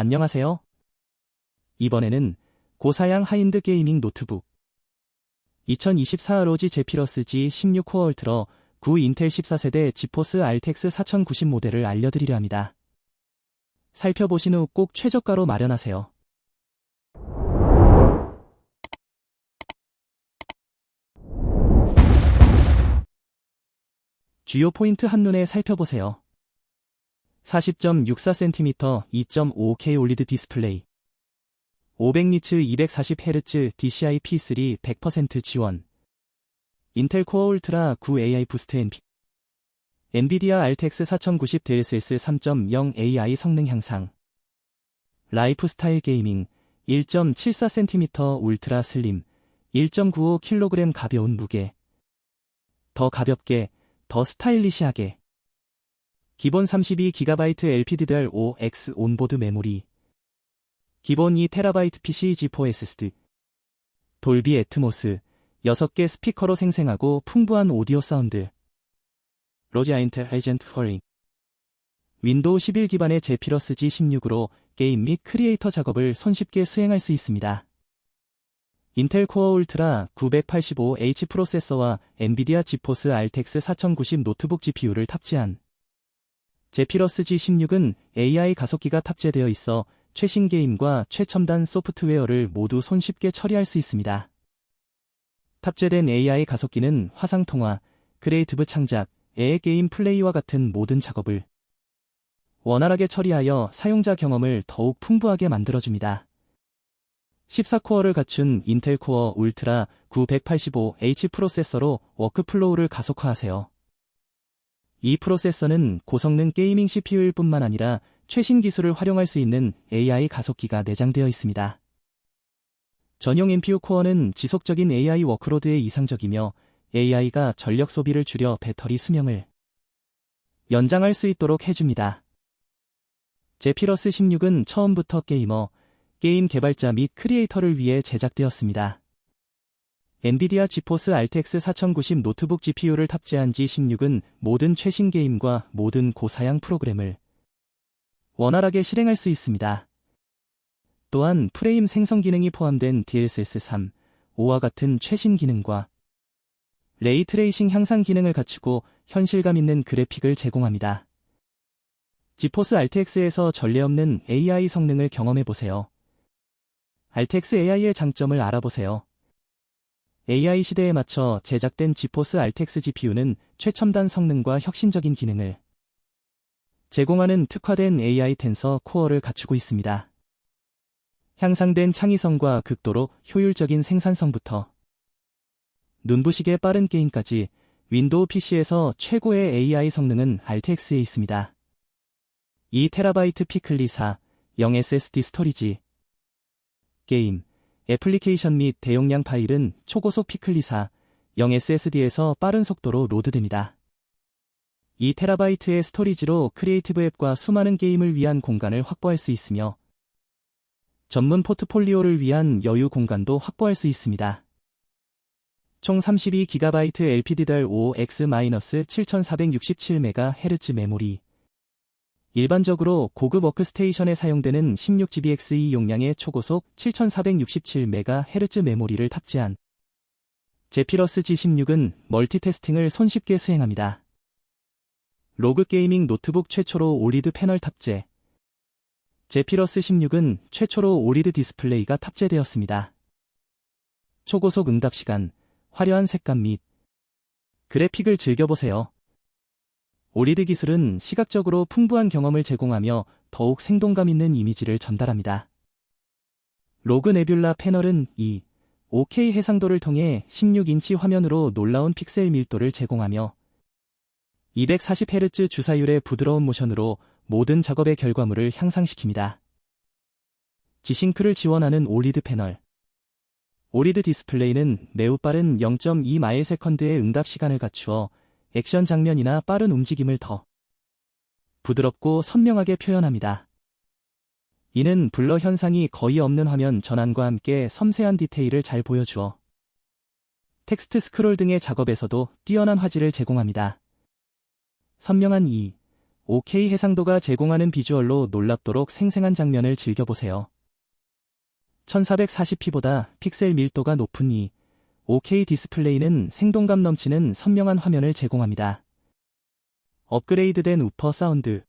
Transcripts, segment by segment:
안녕하세요. 이번에는 고사양 하인드 게이밍 노트북 2024 로지 제피러스 G16 코어 울트러 9 인텔 14세대 지포스 RTX 4090 모델을 알려드리려 합니다. 살펴보신 후 꼭 최저가로 마련하세요. 주요 포인트 한눈에 살펴보세요. 40.64cm 2.5K 올리드 디스플레이. 500니츠 240Hz DCI P3 100% 지원. 인텔 코어 울트라 9 AI 부스트 NP 엔비디아 RTX 4090 DLSS 3.0 AI 성능 향상. 라이프 스타일 게이밍 1.74cm 울트라 슬림 1.95kg 가벼운 무게. 더 가볍게 더 스타일리시하게 기본 32GB LPDDR5X 온보드 메모리. 기본 2TB PC G4 SSD 돌비 애트모스. 6개 스피커로 생생하고 풍부한 오디오 사운드. 로지 아 인텔 에이전트 펄링. 윈도우 11 기반의 제피러스 G16으로 게임 및 크리에이터 작업을 손쉽게 수행할 수 있습니다. 인텔 코어 울트라 985H 프로세서와 엔비디아 지포스 RTX 4090 노트북 GPU를 탑재한 제피러스 G16은 AI 가속기가 탑재되어 있어 최신 게임과 최첨단 소프트웨어를 모두 손쉽게 처리할 수 있습니다. 탑재된 AI 가속기는 화상통화, 크리에이티브 창작, AI 게임 플레이와 같은 모든 작업을 원활하게 처리하여 사용자 경험을 더욱 풍부하게 만들어줍니다. 14코어를 갖춘 인텔 코어 울트라 985H 프로세서로 워크플로우를 가속화하세요. 이 프로세서는 고성능 게이밍 CPU일 뿐만 아니라 최신 기술을 활용할 수 있는 AI 가속기가 내장되어 있습니다. 전용 NPU 코어는 지속적인 AI 워크로드에 이상적이며 AI가 전력 소비를 줄여 배터리 수명을 연장할 수 있도록 해줍니다. 제피러스 16은 처음부터 게이머, 게임 개발자 및 크리에이터를 위해 제작되었습니다. 엔비디아 지포스 RTX 4090 노트북 GPU를 탑재한 G16은 모든 최신 게임과 모든 고사양 프로그램을 원활하게 실행할 수 있습니다. 또한 프레임 생성 기능이 포함된 DLSS 3, 5와 같은 최신 기능과 레이 트레이싱 향상 기능을 갖추고 현실감 있는 그래픽을 제공합니다. 지포스 RTX에서 전례 없는 AI 성능을 경험해 보세요. RTX AI의 장점을 알아보세요. AI 시대에 맞춰 제작된 지포스 RTX GPU는 최첨단 성능과 혁신적인 기능을 제공하는 특화된 AI 텐서 코어를 갖추고 있습니다. 향상된 창의성과 극도로 효율적인 생산성부터 눈부시게 빠른 게임까지 윈도우 PC에서 최고의 AI 성능은 RTX에 있습니다. 2TB 피클리 4 0SSD 스토리지 게임, 애플리케이션 및 대용량 파일은 초고속 피클리4 0SSD에서 빠른 속도로 로드됩니다. 2TB의 스토리지로 크리에이티브 앱과 수많은 게임을 위한 공간을 확보할 수 있으며 전문 포트폴리오를 위한 여유 공간도 확보할 수 있습니다. 총 32GB LPDDR5X-7467MHz 메모리 일반적으로 고급 워크스테이션에 사용되는 16GBXE 용량의 초고속 7467MHz 메모리를 탑재한 제피러스 G16은 멀티태스팅을 손쉽게 수행합니다. 로그 게이밍 노트북 최초로 오리드 패널 탑재 제피러스 16은 최초로 오리드 디스플레이가 탑재되었습니다. 초고속 응답 시간, 화려한 색감 및 그래픽을 즐겨보세요. 오리드 기술은 시각적으로 풍부한 경험을 제공하며 더욱 생동감 있는 이미지를 전달합니다. 로그 네뷸라 패널은 이 5K 해상도를 통해 16인치 화면으로 놀라운 픽셀 밀도를 제공하며 240Hz 주사율의 부드러운 모션으로 모든 작업의 결과물을 향상시킵니다. 지싱크를 지원하는 오리드 패널 오리드 디스플레이는 매우 빠른 0.2마일 세컨드의 응답 시간을 갖추어 액션 장면이나 빠른 움직임을 더 부드럽고 선명하게 표현합니다. 이는 블러 현상이 거의 없는 화면 전환과 함께 섬세한 디테일을 잘 보여주어 텍스트 스크롤 등의 작업에서도 뛰어난 화질을 제공합니다. 선명한 이 OK 해상도가 제공하는 비주얼로 놀랍도록 생생한 장면을 즐겨보세요. 1440p보다 픽셀 밀도가 높은 이 OK 디스플레이는 생동감 넘치는 선명한 화면을 제공합니다. 업그레이드된 우퍼 사운드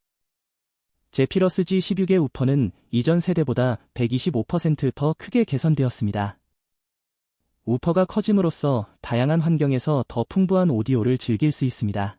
제피러스 G16의 우퍼는 이전 세대보다 125%더 크게 개선되었습니다. 우퍼가 커짐으로써 다양한 환경에서 더 풍부한 오디오를 즐길 수 있습니다.